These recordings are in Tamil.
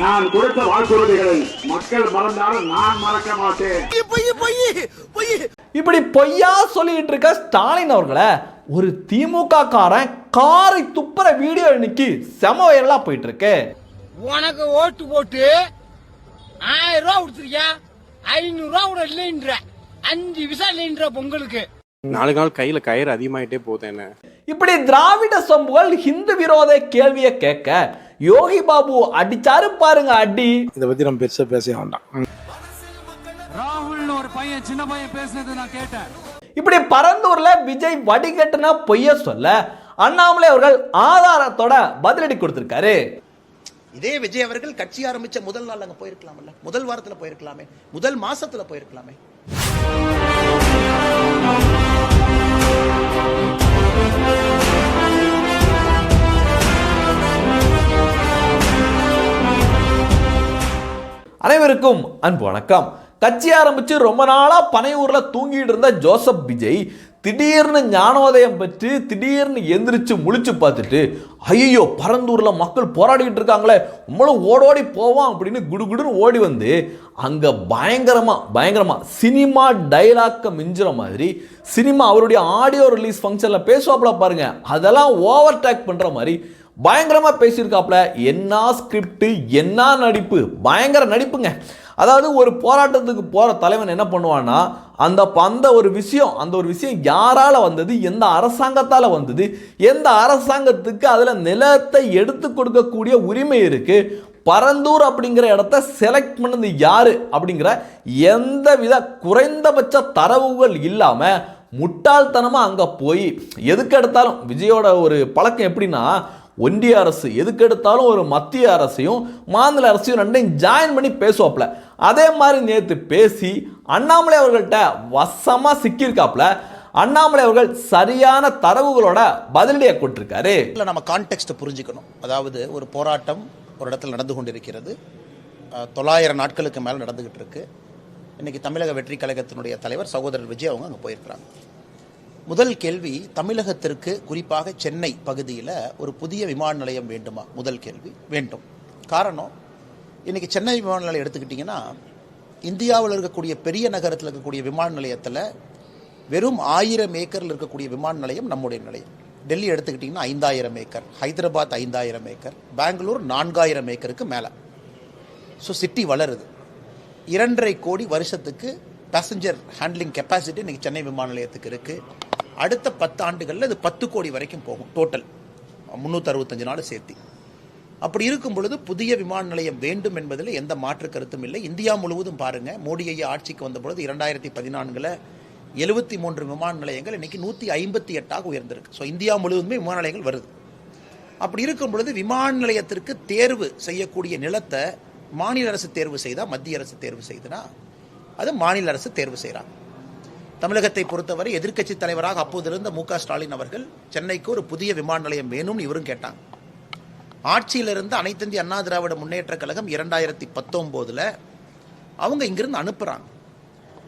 நான் கொடுத்த வாக்குறுதிகளை மக்கள் மறந்தாலும் நான் மறக்க மாட்டேன். இப்படி பொய்யா சொல்லிட்டு இருக்க ஸ்டாலின் அவர்களை ஒரு திமுக காரன் காரை துப்புற வீடியோ இன்னைக்கு செம வைரலா போயிட்டு இருக்கு உனக்கு ஓட்டு போட்டு ஆயிரம் ரூபா கொடுத்துருக்கியா? ஐநூறு ரூபா கூட இல்லைன்ற. அஞ்சு விசா இல்லைன்ற பொங்கலுக்கு நாளுக்கு நாள் கையில கயிறு அதிகமாயிட்டே போகுது என்ன? இப்படி திராவிட சொம்புகள் ஹிந்து விரோத கேள்வியை கேட்க யோகி பாபு அடிச்சாரு பாருங்க அடி. இதை பத்தி நம்ம பெருசா பேச வேண்டாம். ராகுல்னு ஒரு பையன் சின்ன பையன் பேசுனது நான் கேட்டேன். இப்படி பரந்தூர்ல விஜய் வடிகட்டுனா பொய்ய சொல்ல அண்ணாமலை அவர்கள் ஆதாரத்தோட பதிலடி கொடுத்திருக்காரு. இதே விஜய் அவர்கள் கட்சி ஆரம்பிச்ச முதல் நாள் அங்க போயிருக்கலாம்ல. முதல் வாரத்துல போயிருக்கலாமே. முதல் மாசத்துல போயிருக்கலாமே. அனைவருக்கும் அன்பு வணக்கம். கட்சி ஆரம்பிச்சு ரொம்ப நாளா பனையூரில் தூங்கிட்டு இருந்த ஜோசப் விஜய் திடீர்னு ஞானோதயம் பெற்று திடீர்னு எந்திரிச்சு முழிச்சு பார்த்துட்டு ஐயோ பரந்தூர்ல மக்கள் போராடிக்கிட்டு இருக்காங்களே நம்மளும் ஓடோடி போவோம் அப்படின்னு குடுகுடுன்னு ஓடி வந்து அங்க பயங்கரமா பயங்கரமா சினிமா டைலாக்க மிஞ்சுற மாதிரி சினிமா அவருடைய ஆடியோ ரிலீஸ் ஃபங்க்ஷன்ல பேசுவாப்பில் பாருங்க அதெல்லாம் ஓவர் டேக் பண்ற மாதிரி பயங்கரமாக பேசியிருக்காப்புல என்ன ஸ்கிரிப்ட் என்ன நடிப்பு? பயங்கர நடிப்புங்க. அதாவது ஒரு போராட்டத்துக்கு போகிற தலைவன் என்ன பண்ணுவான்னா அந்த அந்த ஒரு விஷயம் அந்த ஒரு விஷயம் யாரால் வந்தது? எந்த அரசாங்கத்தால் வந்தது? எந்த அரசாங்கத்துக்கு அதில் நிலத்தை எடுத்து கொடுக்கக்கூடிய உரிமை இருக்குது பரந்தூர் அப்படிங்கிற இடத்த செலக்ட் பண்ணது யாரு? அப்படிங்கிற எந்த வித குறைந்தபட்ச தரவுகள் இல்லாமல் முட்டாள்தனமாக அங்கே போய் எதுக்கு எடுத்தாலும் விஜயோட ஒரு பழக்கம் எப்படின்னா ஒன்றிய அரசு எதுக்கு எடுத்தாலும் ஒரு மத்திய அரசையும் மாநில அரசையும் ரெண்டையும் ஜாயின் பண்ணி பேசுவாப்ல அதே மாதிரி நேற்று பேசி அண்ணாமலை அவர்கள்ட்ட வசமாக சிக்கியிருக்காப்ல அண்ணாமலை அவர்கள் சரியான தரவுகளோட பதிலடியை கொடுத்திருக்காரு. இல்லை நம்ம கான்டெக்ட் புரிஞ்சுக்கணும். அதாவது ஒரு போராட்டம் ஒரு இடத்துல நடந்து கொண்டிருக்கிறது. தொள்ளாயிரம் நாட்களுக்கு மேலே நடந்துகிட்டு இருக்கு. இன்னைக்கு தமிழக வெற்றி கழகத்தினுடைய தலைவர் சகோதரர் விஜய் அவங்க அங்கே போயிருக்கிறாங்க. முதல் கேள்வி தமிழகத்திற்கு குறிப்பாக சென்னை பகுதியில் ஒரு புதிய விமான நிலையம் வேண்டுமா? முதல் கேள்வி. வேண்டும். காரணம் இன்னைக்கு சென்னை விமான நிலையம் எடுத்துக்கிட்டிங்கன்னா இந்தியாவில் இருக்கக்கூடிய பெரிய நகரத்தில் இருக்கக்கூடிய விமான நிலையத்தில் வெறும் ஆயிரம் ஏக்கரில் இருக்கக்கூடிய விமான நிலையம் நம்முடைய நிலையம். டெல்லி எடுத்துக்கிட்டிங்கன்னா ஐந்தாயிரம் ஏக்கர் ஹைதராபாத் ஐந்தாயிரம் ஏக்கர் பெங்களூர் நான்காயிரம் ஏக்கருக்கு மேலே. ஸோ சிட்டி வளருது. இரண்டரை கோடி வருஷத்துக்கு பேசஞ்சர் ஹேண்ட்லிங் கெப்பாசிட்டி இன்றைக்கி சென்னை விமான நிலையத்துக்கு இருக்குது அடுத்த பத்து ஆண்டுகளில் இது பத்து கோடி வரைக்கும் போகும் டோட்டல் முந்நூற்றி அறுபத்தஞ்சு நாள் சேர்த்து. அப்படி இருக்கும் பொழுது புதிய விமான நிலையம் வேண்டும் என்பதில் எந்த மாற்று கருத்தும் இல்லை. இந்தியா முழுவதும் பாருங்கள் மோடி ஐயா ஆட்சிக்கு வந்த பொழுது இரண்டாயிரத்தி பதினான்கில் எழுபத்தி மூன்று விமான நிலையங்கள் இன்னைக்கு நூற்றி ஐம்பத்தி எட்டாக உயர்ந்திருக்கு. ஸோ இந்தியா முழுவதுமே விமான நிலையங்கள் வருது. அப்படி இருக்கும் பொழுது விமான நிலையத்திற்கு தேர்வு செய்யக்கூடிய நிலத்தை மாநில அரசு தேர்வு செய்தால் மத்திய அரசு தேர்வு செய்தனா அது மாநில அரசு தேர்வு செய்கிறாங்க தமிழகத்தை பொறுத்தவரை எதிர்க்கட்சி தலைவராக அப்போதிருந்த மு க ஸ்டாலின் அவர்கள் சென்னைக்கு ஒரு புதிய விமான நிலையம் வேணும்னு இவரும் கேட்டாங்க. ஆட்சியிலிருந்து அனைத்து இந்திய அண்ணா திராவிட முன்னேற்ற கழகம் இரண்டாயிரத்தி பத்தொம்போதில் அவங்க இங்கிருந்து அனுப்புகிறாங்க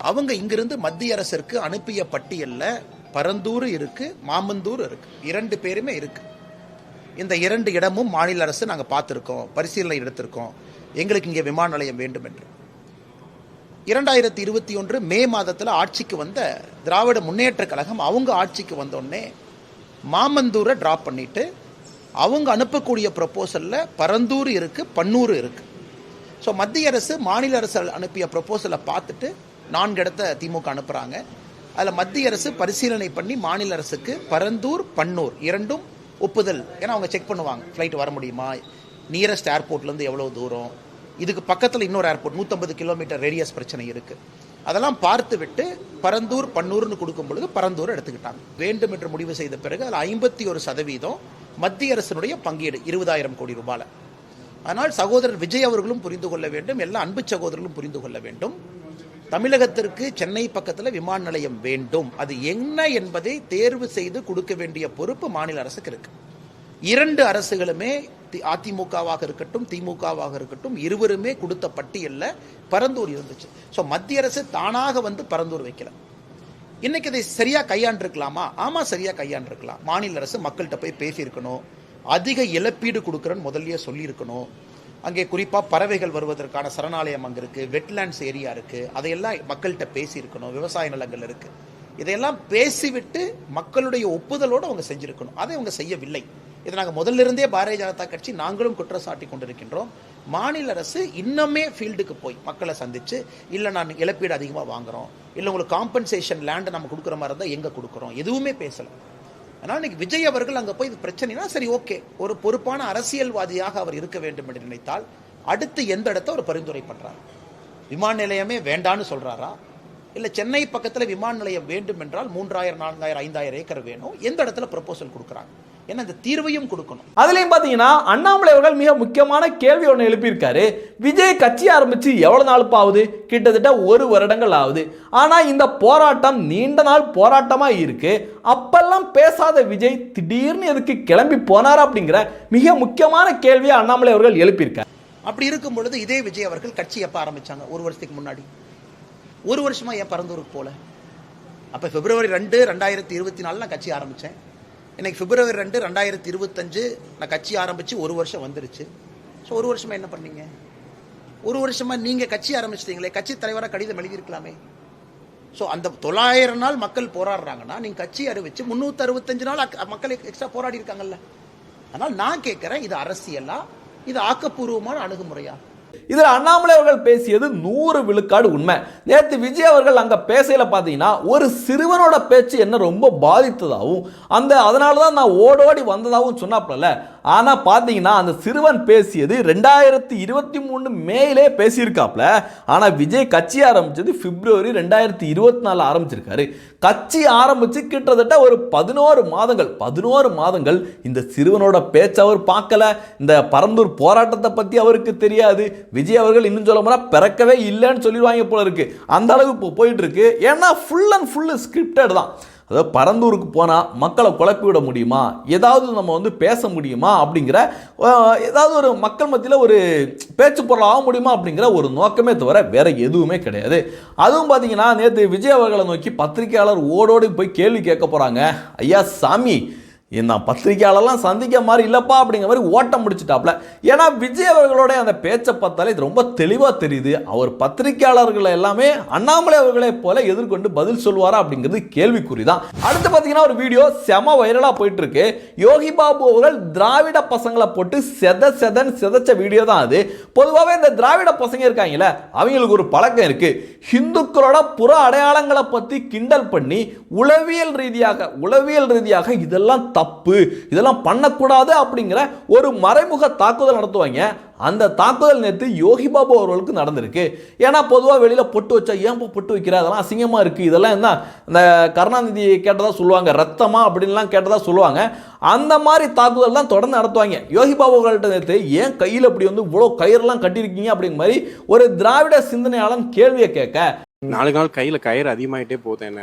அவங்க இங்கிருந்து மத்திய அரசிற்கு அனுப்பிய பட்டியலில் பரந்தூர் இருக்குது மாமந்தூர் இருக்குது இரண்டு பேருமே இருக்குது இந்த இரண்டு இடமும் மாநில அரசு நாங்கள் பார்த்துருக்கோம் பரிசீலனை எடுத்திருக்கோம். எங்களுக்கு இங்கே விமான நிலையம் வேண்டும் என்று இரண்டாயிரத்தி இருபத்தி ஒன்று மே மாதத்தில் ஆட்சிக்கு வந்த திராவிட முன்னேற்ற கழகம் அவங்க ஆட்சிக்கு வந்தோடனே மாமந்தூரை ட்ராப் பண்ணிட்டு அவங்க அனுப்பக்கூடிய ப்ரப்போசலில் பரந்தூர் இருக்குது பன்னூர் இருக்குது ஸோ மத்திய அரசு மாநில அரசு அனுப்பிய ப்ரப்போசலை பார்த்துட்டு நான்கு இடத்த திமுக அனுப்புகிறாங்க அதில் மத்திய அரசு பரிசீலனை பண்ணி மாநில அரசுக்கு பரந்தூர் பன்னூர் இரண்டும் ஒப்புதல். ஏன்னா அவங்க செக் பண்ணுவாங்க. ஃப்ளைட் வர முடியுமா? நியரஸ்ட் ஏர்போர்ட்லேருந்து எவ்வளோ தூரம்? இதுக்கு பக்கத்தில் இன்னொரு ஏர்போர்ட் நூற்றம்பது கிலோமீட்டர் ரேடியஸ் பிரச்சனை இருக்குது அதெல்லாம் பார்த்து விட்டு பரந்தூர் பன்னூர்னு கொடுக்கும் பொழுது பரந்தூர் எடுத்துக்கிட்டாங்க. வேண்டும் என்று முடிவு செய்த பிறகு அதில் ஐம்பத்தி ஒரு சதவீதம் மத்திய அரசினுடைய பங்கீடு இருபதாயிரம் கோடி ரூபாயில் ஆனால் சகோதரர் விஜய் அவர்களும் புரிந்து கொள்ள வேண்டும் எல்லா அன்பு சகோதரர்களும் புரிந்து கொள்ள வேண்டும். தமிழகத்திற்கு சென்னை பக்கத்தில் விமான நிலையம் வேண்டும். அது என்ன என்பதை தேர்வு செய்து கொடுக்க வேண்டிய பொறுப்பு மாநில அரசுக்கு இருக்கு. இரண்டு அரசுகளுமே அதிமுகவாக இருக்கட்டும் திமுகவாக இருக்கட்டும் இருவருமே கொடுத்த பட்டியலில் பரந்தூர் இருந்துச்சு. ஸோ மத்திய அரசு தானாக வந்து பரந்தூர் வைக்கல. இன்னைக்கு இதை சரியாக கையாண்டிருக்கலாமா? ஆமாம் சரியாக கையாண்டிருக்கலாம். மாநில அரசு மக்கள்கிட்ட போய் பேசியிருக்கணும். அதிக இழப்பீடு கொடுக்குறேன்னு முதல்லயே சொல்லியிருக்கணும். அங்கே குறிப்பாக பறவைகள் வருவதற்கான சரணாலயம் அங்கே இருக்குது வெட்லேண்ட்ஸ் ஏரியா இருக்குது அதையெல்லாம் மக்கள்கிட்ட பேசியிருக்கணும். விவசாய நிலங்கள் இருக்குது இதையெல்லாம் பேசிவிட்டு மக்களுடைய ஒப்புதலோடு அவங்க செஞ்சுருக்கணும். அதை அவங்க செய்யவில்லை. இதை நாங்கள் முதல்ல இருந்தே பாரதிய ஜனதா கட்சி நாங்களும் குற்றச்சாட்டி கொண்டிருக்கின்றோம். மாநில அரசு இன்னுமே ஃபீல்டுக்கு போய் மக்களை சந்தித்து இல்லை நான் இழப்பீடு அதிகமாக வாங்குகிறோம் இல்லை உங்களுக்கு காம்பன்சேஷன் லேண்டை நம்ம கொடுக்குற மாதிரி இருந்தால் எங்கே கொடுக்குறோம்? எதுவுமே பேசலை. ஆனால் இன்னைக்கு விஜய் அவர்கள் அங்கே போய் இது பிரச்சனைனா சரி ஓகே. ஒரு பொறுப்பான அரசியல்வாதியாக அவர் இருக்க வேண்டும் என்று நினைத்தால் அடுத்து எந்த இடத்த அவர் பரிந்துரை பண்ணுறார் விமான நிலையமே வேண்டான்னு சொல்கிறாரா இல்லை சென்னை பக்கத்தில் விமான நிலையம் வேண்டும் என்றால் மூன்றாயிரம் நான்காயிரம் ஐந்தாயிரம் ஏக்கர் வேணும்? எந்த இடத்துல ப்ரொபோசல் கொடுக்குறாங்க? ஏன்னா இந்த தீர்வையும் கொடுக்கணும். அதுலயும் பாத்தீங்கன்னா அண்ணாமலை அவர்கள் மிக முக்கியமான கேள்வி ஒன்று எழுப்பியிருக்காரு. விஜய் கட்சி ஆரம்பிச்சு எவ்வளவு நாள் ஆகுது? கிட்டத்தட்ட ஒரு வருடங்கள் ஆகுது. ஆனா இந்த போராட்டம் நீண்ட நாள் போராட்டமா இருக்கு. அப்பெல்லாம் பேசாத விஜய் திடீர்னு எதுக்கு கிளம்பி போனார் அப்படிங்கிற மிக முக்கியமான கேள்வியை அண்ணாமலை அவர்கள் எழுப்பியிருக்காரு. அப்படி இருக்கும் பொழுது இதே விஜய் அவர்கள் கட்சி எப்ப ஆரம்பிச்சாங்க? ஒரு வருஷத்துக்கு முன்னாடி. ஒரு வருஷமா ஏன் பரந்தூருக்கு போல? அப்ப பிப்ரவரி ரெண்டு ரெண்டாயிரத்தி இருபத்தி நாலு நான் கட்சி ஆரம்பிச்சேன். இன்னைக்கு பிப்ரவரி ரெண்டு ரெண்டாயிரத்தி இருபத்தஞ்சு நான் கட்சி ஆரம்பித்து ஒரு வருஷம் வந்துருச்சு. ஸோ ஒரு வருஷமாக என்ன பண்ணீங்க? ஒரு வருஷமாக நீங்கள் கட்சி ஆரம்பிச்சிட்டீங்களே கட்சி தலைவராக கடிதம் எழுதியிருக்கலாமே. ஸோ அந்த தொள்ளாயிரம் நாள் மக்கள் போராடுறாங்கன்னா நீங்கள் கட்சி அறிவிச்சு முந்நூற்றி அறுபத்தஞ்சு நாள் மக்கள் எக்ஸ்ட்ரா போராடி இருக்காங்கல்ல அதனால் நான் கேட்குறேன் இது அரசியலா? இது ஆக்கப்பூர்வமான அணுகுமுறையா? இதில் அண்ணாமலை அவர்கள் பேசியது நூறு விழுக்காடு உண்மை. நேற்று விஜய் அவர்கள் அங்கே பேசையில் பார்த்தீங்கன்னா ஒரு சிறுவனோட பேச்சு என்ன ரொம்ப பாதித்ததாகவும் அந்த அதனால தான் நான் ஓடோடி வந்ததாகவும் சொன்னாப்ல ஆனால் பார்த்தீங்கன்னா அந்த சிறுவன் பேசியது ரெண்டாயிரத்தி இருபத்தி மூணு மேலே பேசியிருக்காப்ல. ஆனால் விஜய் கட்சி ஆரம்பித்தது பிப்ரவரி ரெண்டாயிரத்தி இருபத்தி நாலு ஆரம்பிச்சிருக்காரு. கட்சி ஆரம்பித்து கிட்டத்தட்ட ஒரு பதினோரு மாதங்கள் பதினோரு மாதங்கள் இந்த சிறுவனோட பேச்சை அவர் பார்க்கல. இந்த பரந்தூர் போராட்டத்தை பற்றி அவருக்கு தெரியாது. விஜய் அவர்கள் இன்னும் சொல்ல போனால் பிறக்கவே இல்லைன்னு சொல்லிடுவாங்க போல இருக்கு. அந்த அளவுக்கு இப்போ போயிட்டு இருக்கு. ஏன்னா ஃபுல் அண்ட் ஃபுல்லு ஸ்கிரிப்டட் தான். அதாவது பரந்தூருக்கு போனால் மக்களை குழப்பி விட முடியுமா? ஏதாவது நம்ம வந்து பேச முடியுமா? அப்படிங்கிற ஏதாவது ஒரு மக்கள் மத்தியில் ஒரு பேச்சு பொருள் ஆக முடியுமா? அப்படிங்கிற ஒரு நோக்கமே தவிர வேற எதுவுமே கிடையாது. அதுவும் பார்த்தீங்கன்னா நேற்று விஜய் அவர்களை நோக்கி பத்திரிகையாளர் ஓடோடி போய் கேள்வி கேட்க போகிறாங்க ஐயா சாமி நான் பத்திரிகையாளர்லாம் சந்திக்க மாதிரி இல்லைப்பா அப்படிங்கிற மாதிரி ஓட்டம் முடிச்சிட்டாப்ல. ஏன்னா விஜய் அவர்களுடைய அந்த பேச்சை பார்த்தாலே இது ரொம்ப தெளிவாக தெரியுது. அவர் பத்திரிகையாளர்களை எல்லாமே அண்ணாமலை அவர்களை போல எதிர்கொண்டு பதில் சொல்வாரா அப்படிங்கிறது கேள்விக்குறி தான் அடுத்து பார்த்தீங்கன்னா ஒரு வீடியோ செம வைரலாக போயிட்டு இருக்கு யோகி பாபு அவர்கள் திராவிட பசங்களை போட்டு செத செதன் சிதைச்ச வீடியோ தான் அது. பொதுவாகவே இந்த திராவிட பசங்க இருக்காங்கல்ல அவங்களுக்கு ஒரு பழக்கம் இருக்கு. ஹிந்துக்களோட புற அடையாளங்களை பற்றி கிண்டல் பண்ணி உளவியல் ரீதியாக உளவியல் ரீதியாக இதெல்லாம் தப்பு இதெல்லாம் பண்ணக்கூடாது அப்படிங்கிற ஒரு மறைமுக தாக்குதல் நடத்துவாங்க. அந்த தாக்குதல் நேற்று யோகி பாபு அவர்களுக்கு நடந்திருக்கு. ஏன்னா பொதுவாக வெளியில் பொட்டு வச்சா ஏன் பொட்டு வைக்கிற? அதெல்லாம் அசிங்கமாக இருக்குது இதெல்லாம் என்ன இந்த கருணாநிதி கேட்டதாக சொல்லுவாங்க. ரத்தமா அப்படின்லாம் கேட்டதாக சொல்லுவாங்க. அந்த மாதிரி தாக்குதல் தான் தொடர்ந்து நடத்துவாங்க. யோகி பாபு அவர்கள்ட்ட நேற்று ஏன் கையில் இப்படி வந்து இவ்வளோ கயிறுலாம் கட்டியிருக்கீங்க? அப்படிங்கிற மாதிரி ஒரு திராவிட சிந்தனையாளன் கேள்வியை கேட்க நாலு நாள் கையில் கயிறு அதிகமாகிட்டே போகுது என்ன?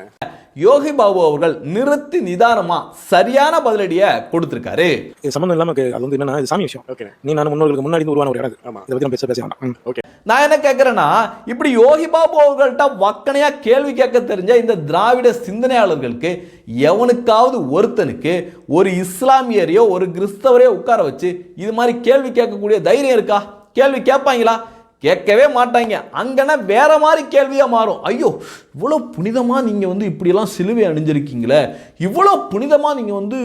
யோகி பாபு அவர்கள் நிறுத்தி நிதானமா சரியான பதிலடியை கொடுத்திருக்காரு இது சம்மந்தம் இல்லாம. அது வந்து என்னன்னா இது சாமி விஷயம் ஓகே நீ நான் முன்னோர்களுக்கு முன்னாடி இருந்து உருவான ஒரு இடம் இது. ஆமா. இதை பத்தி நம்ம பேச பேச வேண்டாம். ஓகே நான் என்ன கேட்குறேன்னா இப்படி யோகி பாபு அவர்கள்ட்ட வக்கனையா கேள்வி கேட்க தெரிஞ்ச இந்த திராவிட சிந்தனையாளர்களுக்கு எவனுக்காவது ஒருத்தனுக்கு ஒரு இஸ்லாமியரையோ ஒரு கிறிஸ்தவரையோ உட்கார வச்சு இது மாதிரி கேள்வி கேட்கக்கூடிய தைரியம் இருக்கா கேள்வி கேட்பாங்களா கேட்கவே மாட்டாங்க அங்கன்னா வேற மாதிரி கேள்வியா மாறும் ஐயோ இவ்வளோ புனிதமாக நீங்கள் வந்து இப்படியெல்லாம் சிலுவை அணிஞ்சிருக்கீங்களே? இவ்வளோ புனிதமாக நீங்கள் வந்து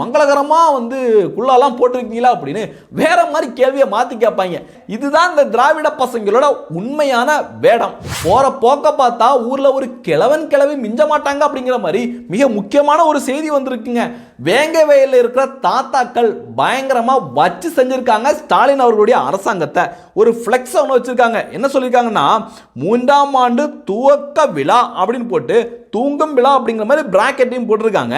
மங்களகரமாக வந்து குள்ளாலாம் போட்டிருக்கீங்களா அப்படின்னு வேற மாதிரி கேள்வியை மாற்றி கேட்பாங்க. இதுதான் இந்த திராவிட பசங்களோட உண்மையான வேடம். போகிற போக்க பார்த்தா ஊரில் ஒரு கிழவன் கிழவி மிஞ்ச மாட்டாங்க அப்படிங்கிற மாதிரி மிக முக்கியமான ஒரு செய்தி வந்திருக்குங்க. வேங்க வயலில் இருக்கிற தாத்தாக்கள் பயங்கரமாக வச்சு செஞ்சுருக்காங்க ஸ்டாலின் அவர்களுடைய அரசாங்கத்தை. ஒரு ஃப்ளெக்ஸ் ஒன்று வச்சுருக்காங்க. என்ன சொல்லியிருக்காங்கன்னா மூன்றாம் ஆண்டு துவக்க விழா அப்படின்னு போட்டு தூங்கும் விழா அப்படிங்கிற மாதிரி பிராக்கெட்டையும் போட்டிருக்காங்க.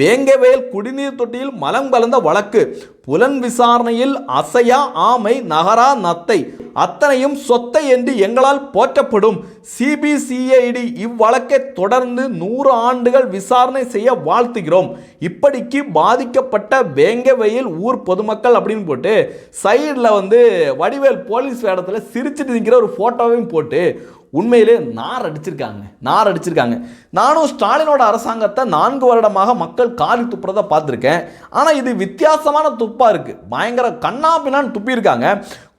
வேங்கவேல் குடிநீர் தொட்டியில் மலம் கலந்த வழக்கு. புலன் விசாரணையில் அசையா ஆமை நகரா நத்தை அத்தனையும் சொத்தை என்று எங்களால் போற்றப்படும். சிபிசிஐடி இவ்வழக்கை தொடர்ந்து நூறு ஆண்டுகள் விசாரணை செய்ய வாழ்த்துகிறோம். இப்படிக்கு பாதிக்கப்பட்ட வேங்கவெயில் ஊர் பொதுமக்கள் அப்படின்னு போட்டு சைடில் வந்து வடிவேல் போலீஸ் வேடத்தில் சிரிச்சிட்டு நிற்கிற ஒரு ஃபோட்டோவையும் போட்டு உண்மையிலே நார் அடிச்சிருக்காங்க. நார் அடிச்சிருக்காங்க. நானும் ஸ்டாலினோட அரசாங்கத்தை நான்கு வருடமாக மக்கள் காலி துப்புறதை பார்த்துருக்கேன். ஆனால் இது வித்தியாசமான துப்பாக இருக்குது பயங்கர கண்ணா பின்னான்னு துப்பியிருக்காங்க.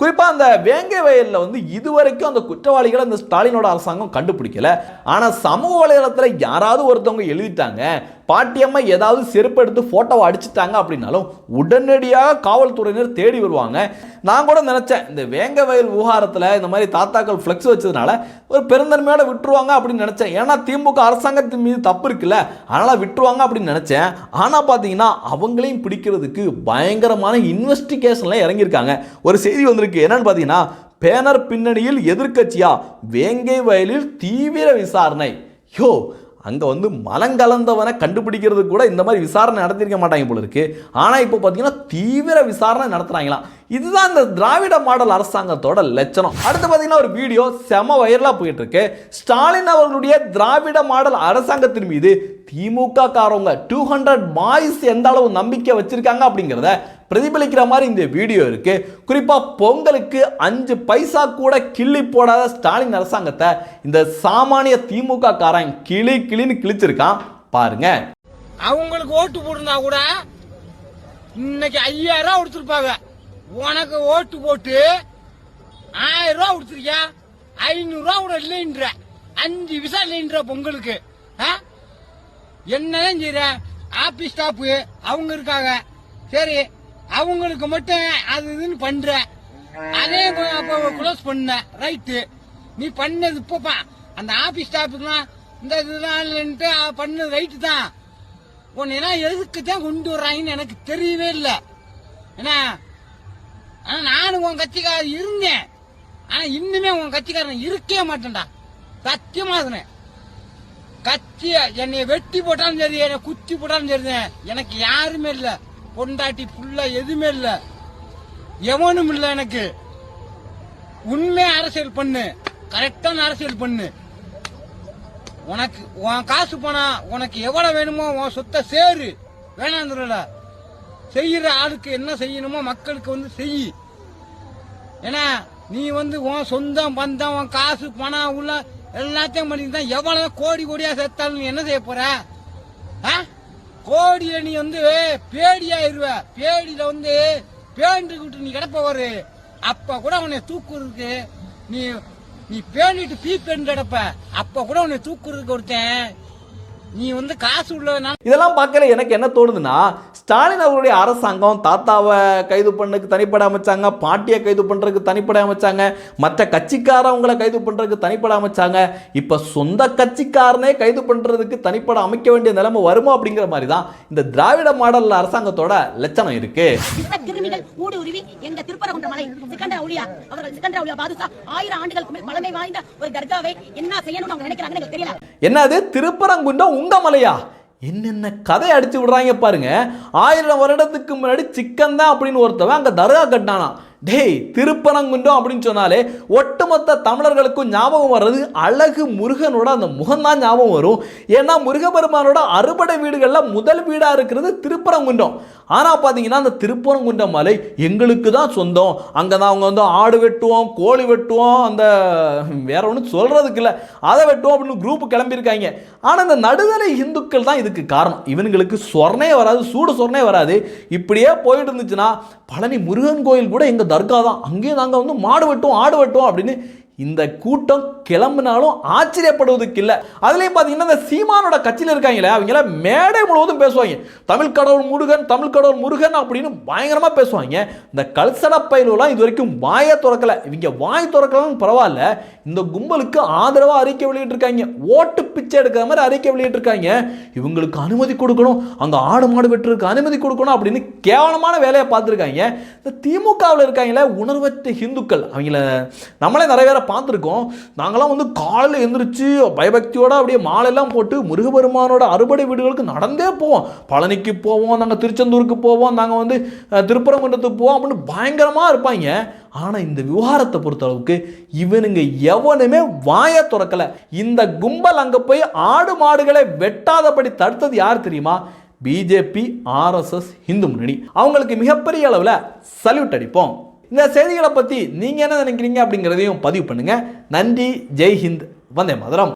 குறிப்பாக அந்த வேங்கை வயலில் வந்து இதுவரைக்கும் அந்த குற்றவாளிகளை இந்த ஸ்டாலினோட அரசாங்கம் கண்டுபிடிக்கல. ஆனால் சமூக வலைதளத்தில் யாராவது ஒருத்தவங்க எழுதிட்டாங்க பாட்டியம்மா ஏதாவது செருப்பு எடுத்து ஃபோட்டோவை அடிச்சிட்டாங்க அப்படின்னாலும் உடனடியாக காவல்துறையினர் தேடி வருவாங்க. நான் கூட நினச்சேன் இந்த வேங்க வயல் விவகாரத்தில் இந்த மாதிரி தாத்தாக்கள் ஃப்ளெக்ஸ் வச்சதுனால ஒரு பெருந்தன்மையோட விட்டுருவாங்க அப்படின்னு நினச்சேன். ஏன்னா திமுக அரசாங்கத்தின் மீது தப்பு இருக்குல்ல அதனால் விட்டுருவாங்க அப்படின்னு நினச்சேன். ஆனால் பார்த்தீங்கன்னா அவங்களையும் பிடிக்கிறதுக்கு பயங்கரமான இன்வெஸ்டிகேஷனில் இறங்கியிருக்காங்க. ஒரு செய்தி வந்திருக்கு. என்னன்னு பார்த்தீங்கன்னா பேனர் பின்னணியில் எதிர்க்கட்சியா? வேங்கை வயலில் தீவிர விசாரணை. யோ அங்கே வந்து மலங்கலந்தவனை கண்டுபிடிக்கிறது கூட இந்த மாதிரி விசாரணை நடத்திருக்க மாட்டாங்க போல இருக்கு. ஆனால் இப்போ பார்த்தீங்கன்னா தீவிர விசாரணை நடத்துகிறாங்களாம் இதுதான் இந்த திராவிட மாடல் அரசாங்கத்தோட லட்சணம். அடுத்து பார்த்தீங்கன்னா ஒரு வீடியோ செம வைரலாக போயிட்டு இருக்கு ஸ்டாலின் அவர்களுடைய திராவிட மாடல் அரசாங்கத்தின் மீது திமுக காரவங்க டூ ஹண்ட்ரட் பாய்ஸ் எந்த அளவு நம்பிக்கை வச்சிருக்காங்க அப்படிங்கிறத பிரதிபலிக்கிற மாதிரி இந்த வீடியோ இருக்கு. குறிப்பா பொங்கலுக்கு அஞ்சு பைசா கூட கிள்ளி போடாத ஸ்டாலின் அரசாங்கத்தை இந்த சாமானிய திமுக காரன் கிளி கிளின்னு கிழிச்சிருக்கான். பாருங்க. அவங்களுக்கு ஓட்டு போட்டிருந்தா கூட இன்னைக்கு ஐயாயிரம் ரூபா கொடுத்துருப்பாங்க. உனக்கு ஓட்டு போட்டு ஆயிரம் ரூபா கொடுத்துருக்கியா? ஐநூறு ரூபா கூட இல்லைன்ற. அஞ்சு விசா இல்லைன்ற பொங்கலுக்கு ஆ? என்னதான் செய்யற ஆபீஸ் ஸ்டாப்பு அவங்க இருக்காங்க. சரி அவங்களுக்கு மட்டும் அது இதுன்னு பண்ற. அதே அப்போ க்ளோஸ் பண்ண. ரைட்டு நீ பண்ணது இப்பப்பா அந்த ஆபீஸ் ஸ்டாஃபுக்குலாம் இந்த இதெல்லாம் இல்லைன்ட்டு பண்ணது ரைட்டு தான். உன்னை எதுக்கு தான் கொண்டு வர்றாங்கன்னு எனக்கு தெரியவே இல்லை. ஏன்னா ஆனா நானும் உன் கட்சிக்காரர் இருந்தேன். ஆனா இன்னுமே உன் கட்சிக்காரன் இருக்கவே மாட்டேன்டா. சத்தியமா சொன்னேன். கட்சி என்னை வெட்டி போட்டாலும் சரி என்னை குத்தி போட்டாலும் சரி எனக்கு யாருமே இல்ல. பொண்டாட்டி புள்ள எதுவுமே இல்ல. எவனும் இல்ல எனக்கு. உண்மை அரசியல் பண்ணு. கரெக்டான அரசியல் பண்ணு. உனக்கு உன் காசு போனா உனக்கு எவ்வளவு வேணுமோ உன் சொத்தை சேரு. வேணாந்துடல செய்யற ஆளுக்கு என்ன செய்யணுமோ மக்களுக்கு வந்து செய். ஏன்னா நீ வந்து உன் சொந்தம் பந்தம் உன் காசு பணம் உள்ள எல்லாத்தையும் பண்ணிட்டு தான் எவ்வளவு கோடி கோடியா சேர்த்தாலும் நீ என்ன செய்ய போற? ஆ? கோடியில நீ வந்து பேடியாயிருவ. பேடியில வந்து பேண்டுகிட்டு நீ கிடப்ப ஒரு அப்ப கூட உன்னை தூக்குறதுக்கு நீ நீ பேண்டிட்டு பீ பேண்டு கிடப்ப. அப்ப கூட உன்னை தூக்குறதுக்கு ஒருத்தன். நீ வந்து காசு உள்ளதுனால இதெல்லாம் பார்க்கல எனக்கு என்ன தோணுதுன்னா ஸ்டாலின் அவருடைய அரசாங்கம் தாத்தாவை கைது பண்ணதுக்கு தனிப்பட அமைச்சாங்க பாட்டியை கைது பண்ணுறதுக்கு தனிப்பட அமைச்சாங்க மற்ற கட்சிக்காரவங்களை கைது பண்ணுறதுக்கு தனிப்பட அமைச்சாங்க. இப்போ சொந்த கட்சிக்காரனே கைது பண்ணுறதுக்கு தனிப்பட அமைக்க வேண்டிய நிலைமை வருமோ அப்படிங்கிற மாதிரி தான் இந்த திராவிட மாடல் அரசாங்கத்தோட லட்சணம் இருக்கு. என்னது? திருப்பரங்குன்றம் உங்க மலையா? என்னென்ன கதை அடித்து விடுறாங்க பாருங்க. ஆயிரம் வருடத்துக்கு முன்னாடி சிக்கன் தான் அப்படின்னு ஒருத்தவன் அங்கே தர்கா கட்டினானா டேய் திருப்பரங்குன்றம் அப்படின்னு சொன்னாலே ஒட்டுமொத்த தமிழர்களுக்கும் ஞாபகம் வர்றது அழகு முருகனோட அந்த முகம்தான் ஞாபகம் வரும். ஏன்னா முருகபெருமானோட அறுபடை வீடுகளில் முதல் வீடாக இருக்கிறது திருப்பரங்குன்றம் ஆனால் பார்த்தீங்கன்னா அந்த திருப்பரங்குன்றம் மலை எங்களுக்கு தான் சொந்தம். அங்கே தான் அவங்க வந்து ஆடு வெட்டுவோம் கோழி வெட்டுவோம் அந்த வேற ஒன்றும் சொல்கிறதுக்கு இல்லை. அதை வெட்டுவோம் அப்படின்னு குரூப் கிளம்பியிருக்காங்க. ஆனால் இந்த நடுதலை இந்துக்கள் தான் இதுக்கு காரணம். இவனுங்களுக்கு சொர்ணே வராது சூடு சொர்ணே வராது. இப்படியே போயிட்டு இருந்துச்சுன்னா பழனி முருகன் கோயில் கூட எங்கள் தர்கா தான். அங்கேயும் நாங்கள் வந்து மாடு வெட்டுவோம் ஆடு வெட்டுவோம் அப்படின்னு இந்த கூட்டம் கிளம்புனாலும் ஆச்சரியப்படுவதுக்கு இல்லை அதுலேயும் பார்த்தீங்கன்னா இந்த சீமானோட கட்சியில் இருக்காங்களே அவங்கள மேடை முழுவதும் பேசுவாங்க. தமிழ் கடவுள் முருகன் தமிழ் கடவுள் முருகன் அப்படின்னு பயங்கரமாக பேசுவாங்க. இந்த கல்சட பயிலெலாம் இது வரைக்கும் வாயை திறக்கல. இவங்க வாய் திறக்கலன்னு பரவாயில்ல. இந்த கும்பலுக்கு ஆதரவாக அறிக்கை வெளியிட்டிருக்காங்க. ஓட்டு பிச்சை எடுக்கிற மாதிரி அறிக்கை வெளியிட்டிருக்காங்க. இவங்களுக்கு அனுமதி கொடுக்கணும். அங்கே ஆடு மாடு வெட்டுறதுக்கு அனுமதி கொடுக்கணும் அப்படின்னு கேவலமான வேலையை பார்த்துருக்காங்க. இந்த திமுகவில் இருக்காங்களே உணர்வற்ற ஹிந்துக்கள் அவங்கள நம்மளே நிறைய பேரை பார்த்துருக்கோம். நாங்களாம் வந்து காலையில் எழுந்திரிச்சு பயபக்தியோட அப்படியே மாலையெல்லாம் போட்டு முருகபெருமானோட அறுபடை வீடுகளுக்கு நடந்தே போவோம். பழனிக்கு போவோம் நாங்கள் திருச்செந்தூருக்கு போவோம் நாங்கள் வந்து திருப்பரங்குன்றத்துக்கு போவோம் அப்படின்னு பயங்கரமாக இருப்பாங்க. ஆனால் இந்த விவகாரத்தை பொறுத்தளவுக்கு இவனுங்க எவனுமே வாயை திறக்கல. இந்த கும்பல் அங்கே போய் ஆடு மாடுகளை வெட்டாதபடி தடுத்தது யார் தெரியுமா? பிஜேபி ஆர்எஸ்எஸ் இந்து முன்னணி. அவங்களுக்கு மிகப்பெரிய அளவில் சல்யூட் அடிப்போம். இந்த செய்திகளை பற்றி நீங்கள் என்ன நினைக்கிறீங்க அப்படிங்கிறதையும் பதிவு பண்ணுங்கள் நன்றி ஜெய் ஹிந்த் வந்தே மதுரம்.